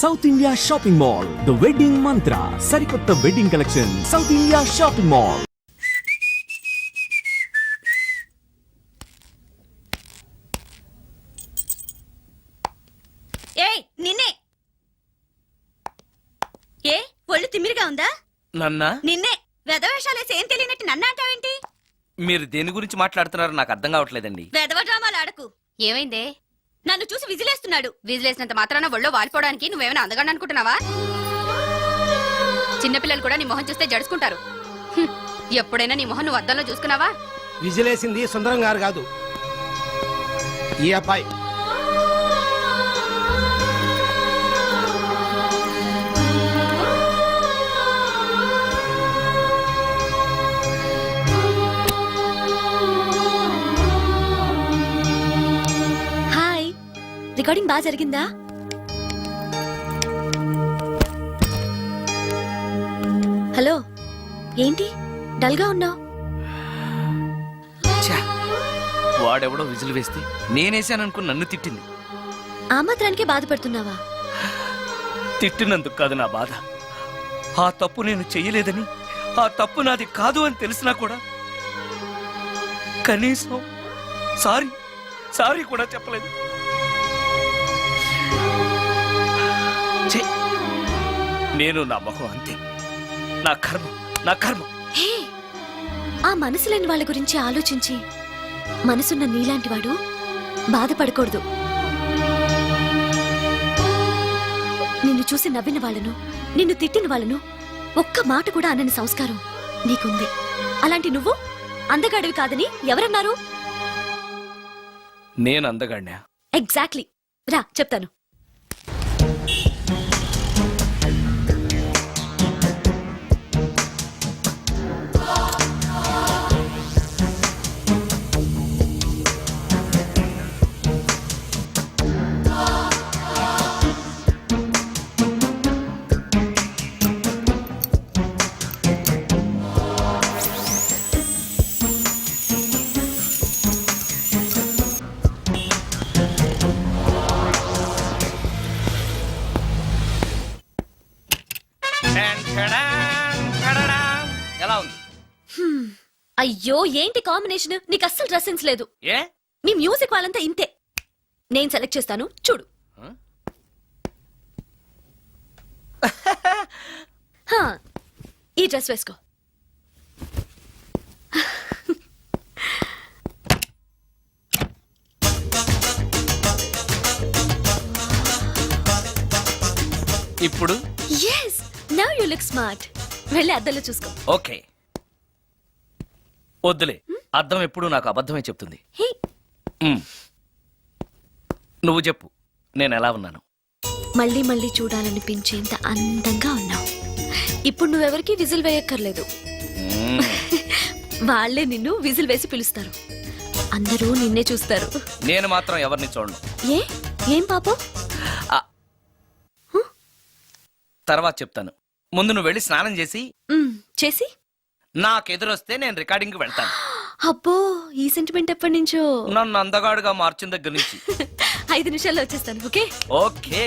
South India shopping mall the wedding Mantra సరికొత్త wedding collection South India shopping mall ఏయ్ నిన్నే. ఏ ఒళ్ళు తిమ్మిరిగా ఉందా? నన్న? నిన్నే. వెధవేషాలేసి ఏం తెలియనట్టు నన్ను అంటావేంటి? మీరు దేని గురించి మాట్లాడుతున్నారో నాకు అర్థం కావట్లేదండి. వెధవ డ్రామాలు ఆడకు. ఏమైందే? నన్ను చూసి విజిలేస్తున్నాడు. విజిలేసినంత మాత్రాన ఒళ్ళో వాలిపోవడానికి నువ్వేమైనా అందగాడు అనుకుంటున్నావా? చిన్నపిల్లలు కూడా నీ మొహం చూస్తే జడుచుకుంటారు. హ్మ్. ఎప్పుడైనా నీ మొహం నువ్వు అద్దంలో చూసుకున్నావా? విజిలేసింది సుందరం గారు కాదు. ఈ అబ్బాయి. రికార్డింగ్ బాగా జరిగిందా? హలో ఏంటి? డల్గా ఉన్నావు! వాడెవడో విజిల్ వేస్తే నేనేసాననుకుని నన్ను తిట్టింది. ఆ మాత్రానికే బాధపడుతున్నావా? తిట్టినందుకు కాదు నా బాధ. ఆ తప్పు నేను చెయ్యలేదని ఆ తప్పు నాది కాదు అని తెలిసినా కూడా కనీసం సారీ సారీ కూడా చెప్పలేదు. ఛీ! నేను నా మొహం అంతే. నా కర్మ నా కర్మ. హే ఆ మనసు లేని వాళ్ళ గురించి ఆలోచించి మనసున్న నీలాంటి వాడు బాధపడకూడదు. నిన్ను చూసి నవ్విన వాళ్ళను నిన్ను తిట్టిన వాళ్ళను ఒక్క మాట కూడా అనని సంస్కారం నీకుంది. అలాంటి నువ్వు అందగాడివి కాదని ఎవరన్నారు? నేను అందగాడినా? ఎగ్జాక్ట్లీ. రా చెప్తాను. అయ్యో ఏంటి కాంబినేషన్ నీకు అస్సలు డ్రెస్ సెన్స్ లేదు. ఏ? మీ మ్యూజిక్ వాళ్ళంతా ఇంతే. నేను సెలెక్ట్ చేస్తాను చూడు? హా, ఈ డ్రెస్ వేసుకో. ఇప్పుడు? Yes now you look smart వెళ్ళి అద్దంలో చూసుకో. ఓకే. వద్దులే. అర్థం ఎప్పుడు నాకు అబద్ధమే చెప్తుంది. హే. నువ్వు చెప్పు. నేను ఎలా ఉన్నాను? మళ్ళీ మళ్ళీ చూడాలనిపించేంత అందంగా ఉన్నావు. ఇప్పుడు నువ్వెవరికి విజిల్ వేయక్కర్లేదు. మ్. వాళ్ళే నిన్ను విజిల్ వేసి పిలుస్తారు. అందరూ నిన్నే చూస్తారు. నేను మాత్రం ఎవరిని చూడను. ఏ? ఏం పాపం? తర్వాత చెప్తాను. ముందు నువ్వు వెళ్ళి స్నానం చేసి మ్, చేసి? నాకు ఎదురొస్తే నేను రికార్డింగ్కి వెళ్తాను అబ్బో ఈ సెంటిమెంట్ ఎప్పటి నుంచో నన్ను అందగాడుగా మార్చిన దగ్గర నుంచి ఐదు నిమిషాల్లో వచ్చేస్తాను ఓకే ఓకే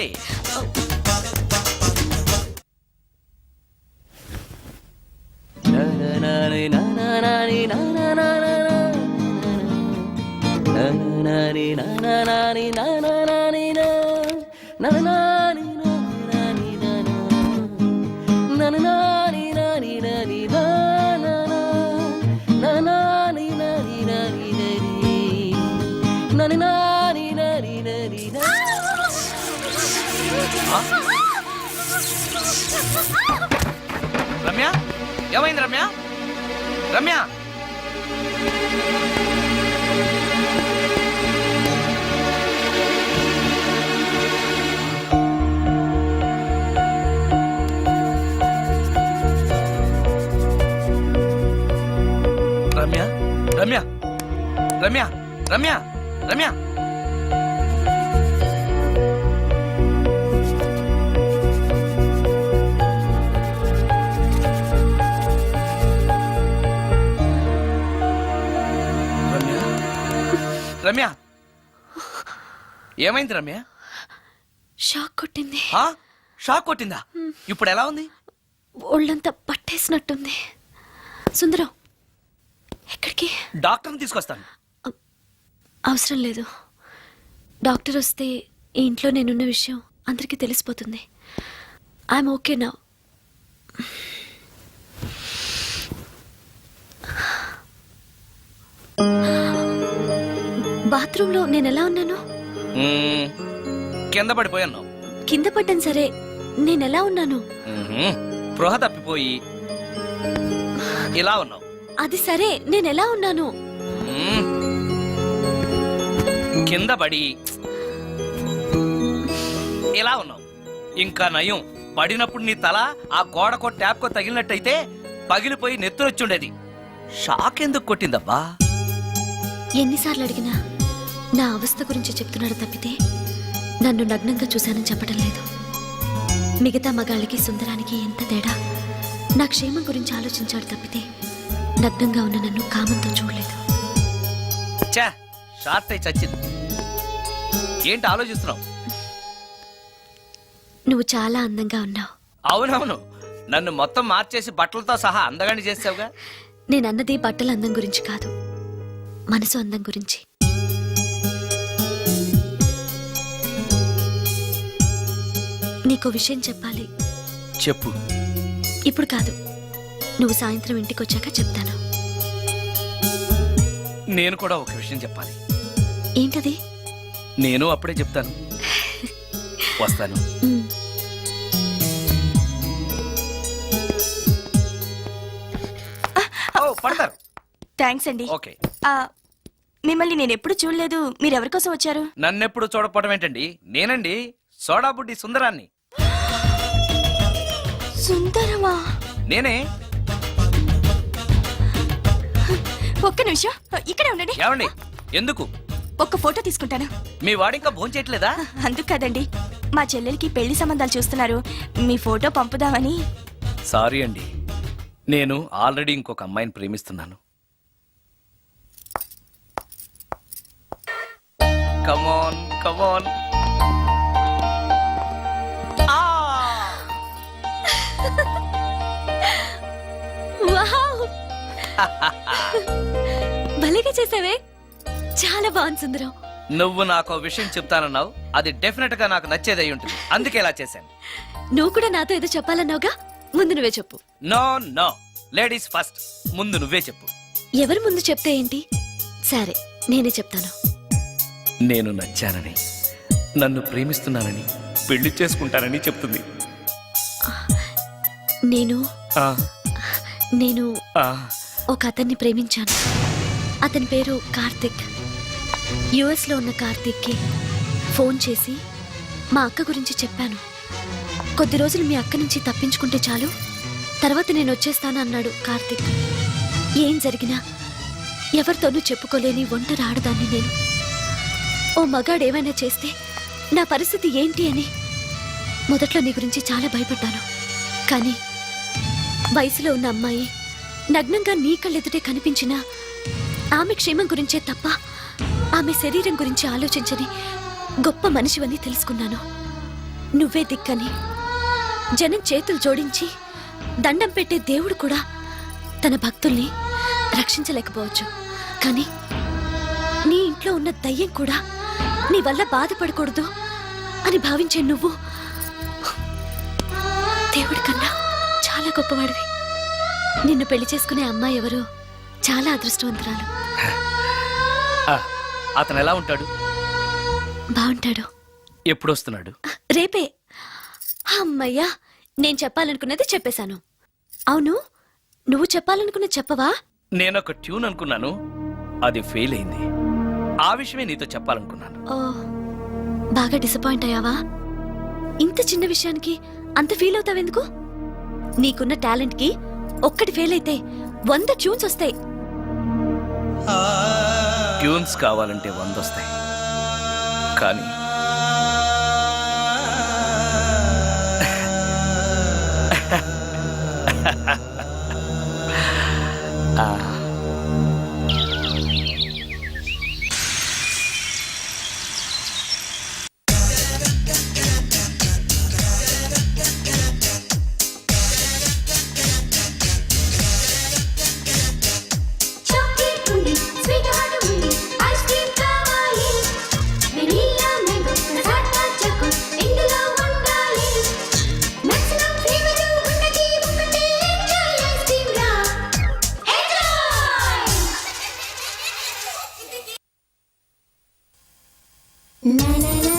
రమ్య? ఏమైంది రమ్య? రమ్య? రమ్య? రమ్య? రమ్య? రమ్య? రమ్య? రమ్య. ఏమైంది రమ్య? షాక్ కొట్టింది. ఆ? షాక్ కొట్టిందా? ఇప్పుడు ఎలా ఉంది? ఒళ్ళంతా పట్టేసినట్టుంది. సుందరం ఎక్కడికి? డాక్టర్ని తీసుకొస్తాను. అవసరం లేదు. డాక్టర్ వస్తే ఈ ఇంట్లో నేనున్న విషయం అందరికీ తెలిసిపోతుంది. ఐఎమ్ ఓకే నా. బాత్రూంలో నేను ఎలా ఉన్నాను? మ్మ్. కింద పడిపోయాను కింద పడ్డాను సరే నేను ఎలా ఉన్నాను. స్పృహ తప్పిపోయి ఇలా ఉన్నావు. అది సరే నేను ఎలా ఉన్నాను? మ్మ్. కింద పడి ఇలా ఉన్నావు. ఇంకా నయం. పడినప్పుడు నీ తల ఆ గోడకో ట్యాప్కో తగిలినట్టయితే పగిలిపోయి నెత్తురొచ్చుండేది. షాక్ ఎందుకు కొట్టిందబ్బా? ఎన్నిసార్లు అడిగినా? నా అవస్థ గురించి చెప్తున్నాడు తప్పితే నన్ను నగ్నంగా చూశానని చెప్పడం లేదు. మిగతా మగాళ్ళకి సుందరానికి ఎంత తేడా? నా క్షేమం గురించి ఆలోచించాడు తప్పితే నగ్నంగా ఉన్న నన్ను కామంతో చూడలేదు. చా షార్ట్ అయి చచ్చింది. ఏంటి ఆలోచిస్తున్నావు? నువ్వు చాలా అందంగా ఉన్నావు. అవునవును. నన్ను మొత్తం మార్చేసి బట్టలతో సహా అందగాని చేసావుగా? నేనన్నది బట్టల అందం గురించి కాదు మనసు అందం గురించి. నీకో విషయం చెప్పాలి. చెప్పు. ఇప్పుడు కాదు. నువ్వు సాయంత్రం ఇంటికి వచ్చాక చెప్తాను. నేను కూడా ఒక విషయం చెప్పాలి. ఏంటది? నేను అప్పుడే చెప్తాను. వస్తాను. పడతారు. థ్యాంక్స్ అండి. ఓకే. మిమ్మల్ని నేను ఎప్పుడు చూడలేదు. మీరు ఎవరి కోసం వచ్చారు? నన్నెప్పుడు చూడకపోవడం ఏంటండి? నేనండి సోడా బుడ్డి సుందరాన్ని. సుందరమా? నేనే. ఒక్క నిమిషం. ఇక్కడే ఉండండి. ఏమండి? ఎందుకు? ఒక్క ఫోటో తీసుకుంటాను. మీ వాడింకా భోంచేయట్లేదా అందుకు కదండి. మా చెల్లెలకి పెళ్ళి సంబంధాలు చూస్తున్నారు. మీ ఫోటో పంపుదామని. సారీ అండి. నేను ఆల్రెడీ ఇంకొక అమ్మాయిని ప్రేమిస్తున్నాను. కమాన్ కమాన్ భలేగా చేసావే. చాలా బాగుంది సుందరం. నువ్వు నాకు విషయం చెప్తానన్నావు. అది డెఫినెట్గా నాకు నచ్చేది ఉంటుంది. అందుకే ఇలా చేశాను. నువ్వు కూడా నాతో ఏదో చెప్పాలన్నావుగా? ముందు నువ్వే చెప్పు. No no. Ladies first. ముందు నువ్వే చెప్పు. ఎవరి ముందు చెప్తే ఏంటి? సరే నేనే చెప్తాను. నేను నచ్చానని నన్ను ప్రేమిస్తున్నానని పెళ్ళి చేసుకుంటానని చెప్తుంది. నేను నేను ఆ, ఒక అతన్ని ప్రేమించాను. అతని పేరు కార్తిక్. యుఎస్లో ఉన్న కార్తిక్కి ఫోన్ చేసి మా అక్క గురించి చెప్పాను. కొద్ది రోజులు మీ అక్క నుంచి తప్పించుకుంటే చాలు. తర్వాత నేను వచ్చేస్తాను అన్నాడు కార్తిక్. ఏం జరిగినా ఎవరితోనూ చెప్పుకోలేని వంట రాడదాన్ని నేను. ఓ మగాడు ఏమైనా చేస్తే నా పరిస్థితి ఏంటి అని మొదట్లో నీ గురించి చాలా భయపడ్డాను. కానీ వయసులో ఉన్న అమ్మాయి నగ్నంగా నీ కళ్ళెదుటే కనిపించినా ఆమె క్షేమం గురించే తప్ప ఆమె శరీరం గురించి ఆలోచించని గొప్ప మనిషివని తెలుసుకున్నాను. నువ్వే దిక్కని జనం చేతులు జోడించి దండం పెట్టే దేవుడు కూడా తన భక్తుల్ని రక్షించలేకపోవచ్చు. కానీ నీ ఇంట్లో ఉన్న దయ్యం కూడా నీ వల్ల బాధపడకూడదు అని భావించే నువ్వు దేవుడి కన్నా చాలా గొప్పవాడివి. నిన్ను పెళ్ళి చేసుకునే అమ్మాయి ఎవరు? చాలా అదృష్టవంతురాలు. అతను ఎలా ఉంటాడు? బాగుంటాడు ఎప్పుడు వస్తున్నాడు రేపే. అమ్మయ్యా నేను చెప్పాలనుకున్నది చెప్పేశాను. అవును నువ్వు చెప్పాలనుకున్నది చెప్పవా? నేను ఒక ట్యూన్ అనుకున్నాను అది ఫెయిల్ అయింది. ఆ విషయమే నీతో చెప్పాలనుకున్నాను. ఓ బాగా డిసప్పాయింట్ అయ్యావా? ఇంత చిన్న విషయానికి అంత ఫీల్ అవుతావెందుకు? నీకున్న టాలెంట్కి ఒక్కటి ఫెయిల్ అయితే వంద ట్యూన్స్ వస్తాయి. ట్యూన్స్ కావాలంటే వంద వస్తాయి. కానీ ఆ. na na na.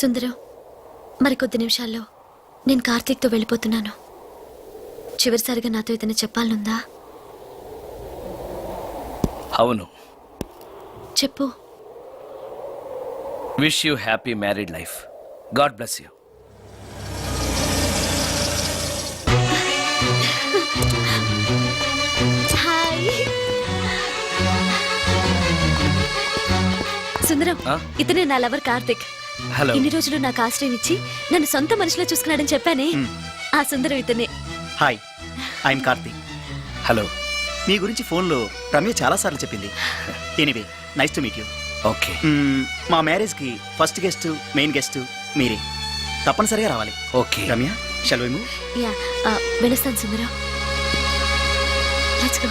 సుందరం మరికొద్ది నిమిషాల్లో నేను కార్తీక్తో వెళ్ళిపోతున్నాను. చివరిసారిగా నాతో ఏదైనా చెప్పాలనుందా? అవును. చెప్పు. Wish you happy married life God bless you Sundaram? ఇతనే నా లవర్ కార్తిక్. హలో ఇన్ని రోజులు నాకు ఆశ్రయం ఇచ్చి నన్ను సొంత మనిషిలో చూసుకున్నాడని చెప్పానే ఆ సుందరం ఇతనే. హాయ్ ఐఎమ్ కార్తీక్ హలో మీ గురించి ఫోన్లో రమ్య చాలాసార్లు చెప్పింది. Anyway nice to meet you okay మా మ్యారేజ్కి ఫస్ట్ గెస్ట్ మెయిన్ గెస్ట్ మీరే. తప్పనిసరిగా రావాలి. Okay Ramya shall we move yeah ఆ, వెళ్ళొస్తాను సుందరం. లెట్స్ గో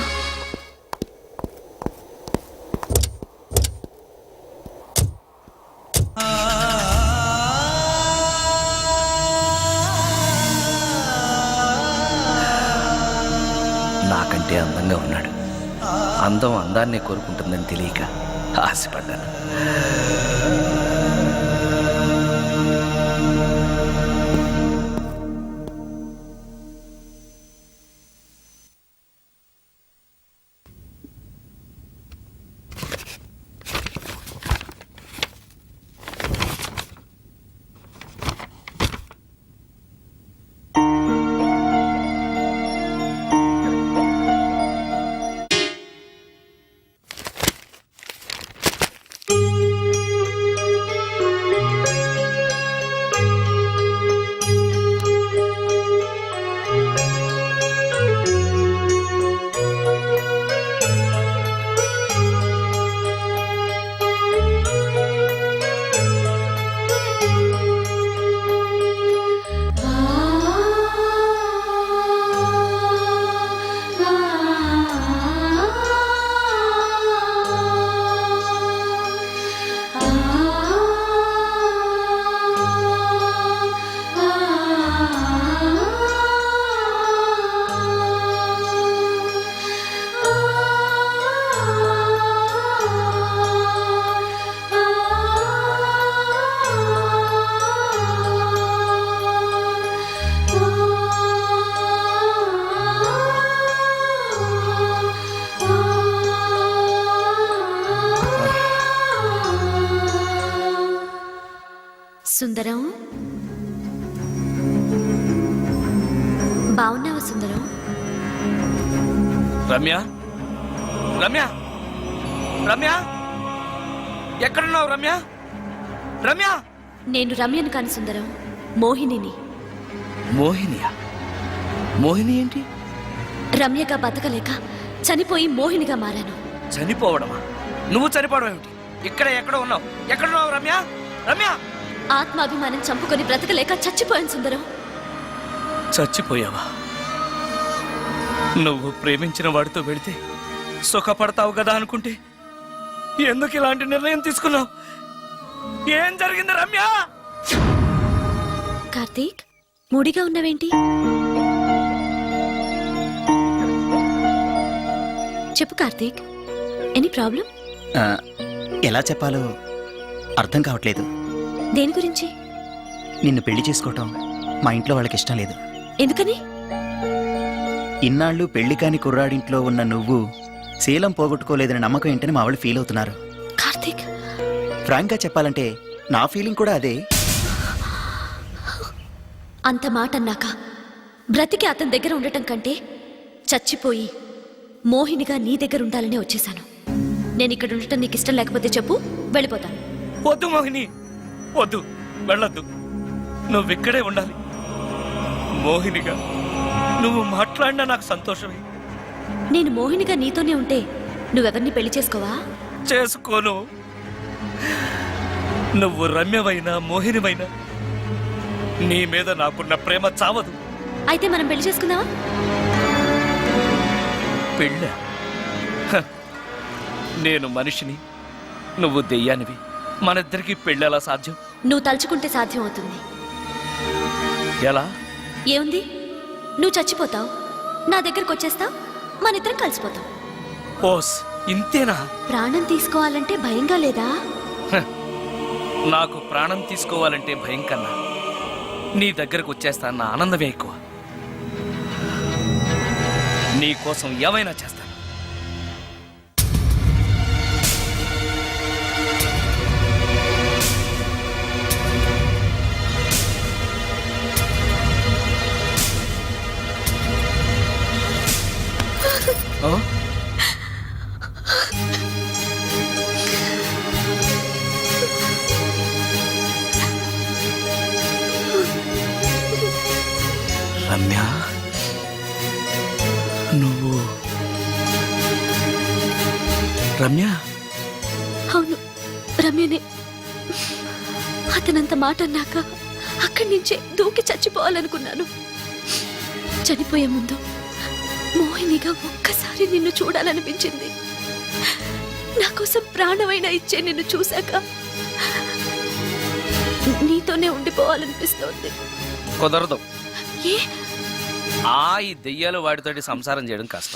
అందాన్ని కోరుకుంటుందని తెలియక ఆశపడ్డాను. రమ్య? రమ్య? రమ్య? ఎక్కడున్నావు రమ్య? రమ్య? నేను రమ్యను కాని సుందరం మోహినిని. మోహినియా? మోహిని ఏంటి? రమ్యగా బతకలేక చనిపోయి మోహినిగా మారాను. చనిపోవడమా? నువ్వు చనిపోవడం ఏమిటి? ఇక్కడ ఎక్కడ ఉన్నావు. ఎక్కడున్నావు రమ్య? రమ్య! ఆత్మాభిమానం చంపుకొని బ్రతకలేక చచ్చిపోయాను సుందరం. చచ్చిపోయావా? నువ్వు ప్రేమించిన వాడితో వెళితే సుఖపడతావు కదా అనుకుంటే ఎందుకు ఇలాంటి నిర్ణయం తీసుకున్నావు? ఏం జరిగింది రమ్య? కార్తీక్ మూడిగా ఉన్నవేంటి? చెప్పు కార్తీక్ ఎనీ ప్రాబ్లం? ఎలా చెప్పాలో అర్థం కావట్లేదు. దేని గురించి? నిన్ను పెళ్ళి చేసుకోవటం మా ఇంట్లో వాళ్ళకి ఇష్టం లేదు. ఎందుకని? ఇన్నాళ్ళు పెళ్ళి కాని కుర్రాడింట్లో ఉన్న నువ్వు శీలం పోగొట్టుకోలేదని నమ్మకం ఏంటని మా వాళ్ళు ఫీల్ అవుతున్నారు. కార్తీక్. ఫ్రాంక్గా చెప్పాలంటే నా ఫీలింగ్ కూడా అదే. అంత మాట అన్నాక బ్రతికి అతని దగ్గర ఉండటం కంటే చచ్చిపోయి మోహినిగా నీ దగ్గర ఉండాలనే వచ్చేసాను నేను ఇక్కడ ఉండటం నీకు ఇష్టం లేకపోతే చెప్పు వెళ్ళిపోతాను. వద్దు మోహిని వద్దు వెళ్ళొద్దు. నువ్వు ఇక్కడే ఉండాలి. మోహినిగా నువ్వు మాట్లాడినా నాకు సంతోషమే. నేను మోహినిగా నీతోనే ఉంటే నువ్వెవరిని పెళ్ళి చేసుకోవా? చేసుకోను. నువ్వు రమ్యవైనా మోహినివైనా నీ మీద నాకున్న ప్రేమ చావదు. అయితే మనం పెళ్ళి చేసుకుందావా పెళ్ళ? నేను మనిషిని నువ్వు దెయ్యానివి. మనిద్దరికి పెళ్ళెలా సాధ్యం? నువ్వు తలుచుకుంటే సాధ్యం అవుతుంది. ఎలా? ఏముంది? నువ్వు చచ్చిపోతావు. నా దగ్గరకు వచ్చేస్తావు. మన ఇద్దరం కలిసిపోతాం. ఓస్ ఇంతేనా? ప్రాణం తీసుకోవాలంటే భయంగా లేదా? నాకు ప్రాణం తీసుకోవాలంటే భయం కన్నా నీ దగ్గరకు వచ్చేస్తా అన్న ఆనందమే ఎక్కువ. నీ కోసం ఏమైనా చేస్తాను. రమ్య నువ్వు రమ్య? అవును రమ్యనే. అతనంత మాట అన్నాక అక్కడి నుంచే దూకి చచ్చిపోవాలనుకున్నాను. చనిపోయే ముందు మోహినిగా ఒక్కసారి నిన్ను చూడాలనిపించింది. నా కోసం ప్రాణమైనా ఇచ్చే నిన్ను చూశాక నీతోనే ఉండిపోవాలనిపిస్తోంది. కుదరదు. ఏ? ఆ ఈ దెయ్యాలు వాడితోటి సంసారం చేయడం కష్టం.